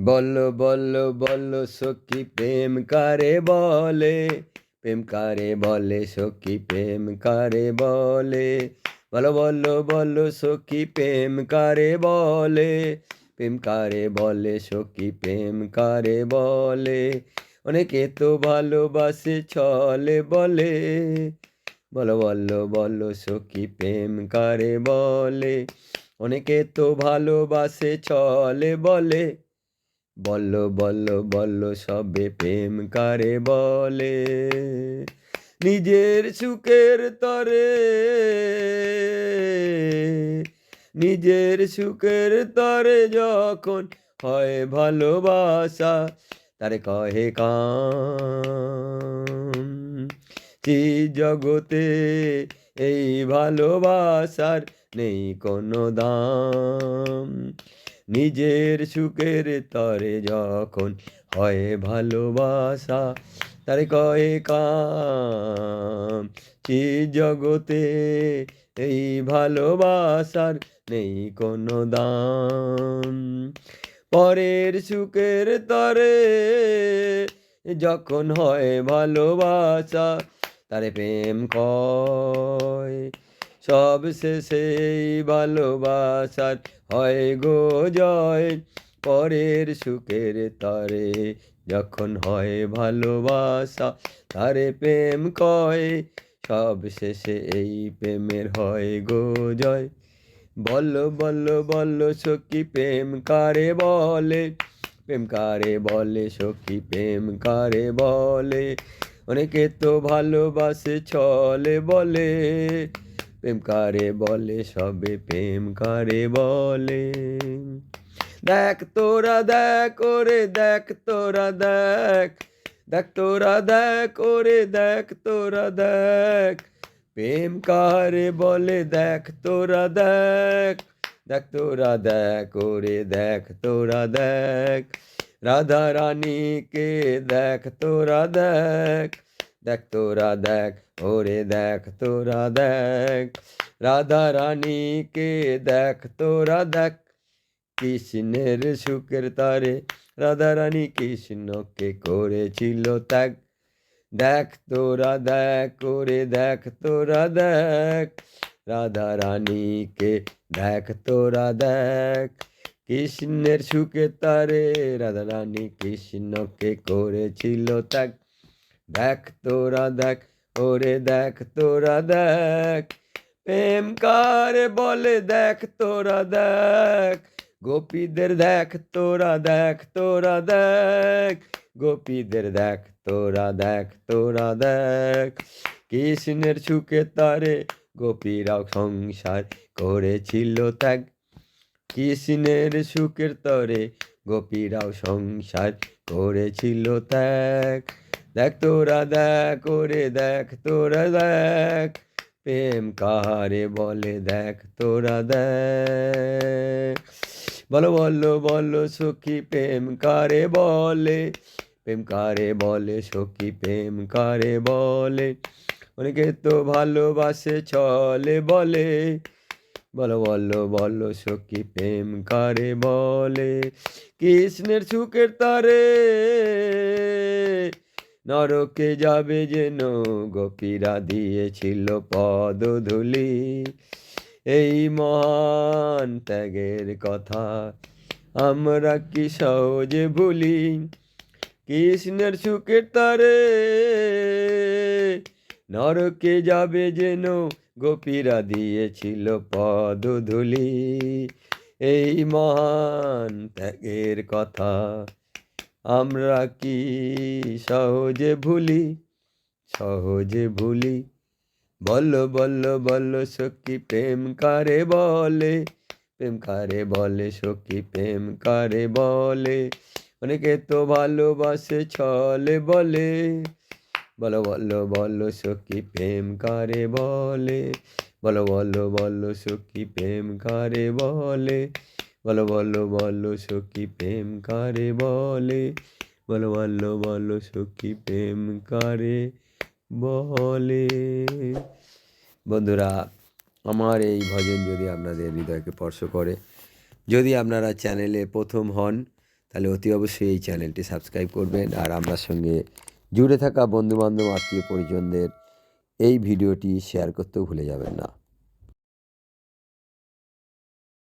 বল বল বল, সখী প্রেম কারে বলে? প্রেম কারে বলে, সখী প্রেম কারে বলে? বলো বলো বলো, সখী প্রেম কারে বলে? প্রেম কারে বলে, সখী প্রেম কারে বলে? অনেকে তো ভালোবাসে, ছলে বলে। বলো বলো বলো, সখী প্রেম কারে বলে? অনেকে তো ভালোবাসে, ছলে বলে। বল্ল বল্ল বল্ল সবে প্রেম কারে বলে? নিজের সুখের তরে। নিজের সুখের তরে যখন হয় ভালোবাসা, তারে কহে কাম। যে জগতে এই ভালোবাসার নেই কোনো দাম? নিজের সুখের তরে যখন হয় ভালোবাসা, তারে কয়ে কাম জগতে এই ভালোবাসার নেই কোনো দাম। পরের সুখের তরে যখন হয় ভালোবাসা, তারে প্রেম কয় সব শেষে ভালোবাসার হয় গো জয়। পরের সুখের তরে যখন হয় ভালোবাসা, তারে প্রেম কয়, সব শেষে এই প্রেমের হয় গো জয়। বল বল বল, সখী প্রেম কারে বলে? প্রেম কারে বলে, সখী প্রেম কারে বলে? অনেকে তো ভালোবাসে, চলে বলে। প্রেম কারে বলে সবে প্রেম কারে বলে দেখ তোরা দেখ ওরে দেখ তোরা দেখ দেখ তোরা দেখ ওরে দেখ তোরা দেখ প্রেম কারে বলে দেখ তোরা দেখ দেখ তোরা দেখ ওরে দেখ তোরা দেখ রাধা রানীকে দেখ তোরা দেখ দেখ তোরা দেখ ওরে দেখ, তোরা দেখ। রাধা রানীকে দেখ, তোরা দেখ। কৃষ্ণের সুখের তারে রাধা রানী কৃষ্ণকে করেছিল ত্যাগ। দেখ, তোরা দেখ, ওরে দেখ, তোরা দেখ। রাধা রানীকে দেখ, তোরা দেখ। কৃষ্ণের সুখে তারে রাধা রানী কৃষ্ণকে করেছিল ত্যাগ। দেখ, তোরা দেখ ওরে দেখ, তোরা দেখ। প্রেম কারে বলে দেখ, তোরা দেখ। গোপীদের দেখ, তোরা দেখ তোরা দেখ। গোপীদের দেখ, তোরা দেখ তোরা দেখ। কৃষ্ণের সুখে তারে গোপীরাও সংসার করেছিল ত্যাগ। কৃষ্ণের সুখের তরে গোপীরাও সংসার করেছিল ত্যাগ। দেখ তোরা দেখ, ওরে দেখ তোরা দেখ। প্রেম কাহারে বলে? দেখ তোরা দেখ। বলো বলো বলো, সখী প্রেম কারে বলে? প্রেম কারে বলে, সখী প্রেম কারে বলে? অনেকে তো ভালোবাসে, চলে বলে। বলো বলো বলো, সখী প্রেম কারে বলে? কৃষ্ণের সুখের তারে নরকে যাবে যেন, গোপীরা দিয়েছিল পদধূলি। এই মহান ত্যাগের কথা আমরা কি সহজে ভুলি? কৃষ্ণের সুখের তারে নরকে যাবে যেন, গোপীরা দিয়েছিল পদধূলি। এই মহান ত্যাগের কথা আমরা কি সহজে ভুলি? সহজে ভুলি। বল বল বল, সখী প্রেম কারে বলে? প্রেম কারে বলে, সখী প্রেম কারে বলে? অনেকে তো ভালোবাসে, ছলে বলে। বলো বলো বলো, সখী প্রেম কারে বলে? বলো বলো বলো, সখী প্রেম কারে বলে? বলো বলো বলো, সখী প্রেম কারে বলে? বলো বলো বলো, সখী প্রেম কারে বলে? বন্ধুরা, আমার এই ভজন যদি আপনাদের হৃদয়কে স্পর্শ করে, যদি আপনারা চ্যানেলে প্রথম হন, তাহলে অতি অবশ্যই এই চ্যানেলটি সাবস্ক্রাইব করবেন। আর আপনার সঙ্গে জুড়ে থাকা বন্ধুবান্ধব আত্মীয় পরিজনদের এই ভিডিওটি শেয়ার করতেও ভুলে যাবেন না।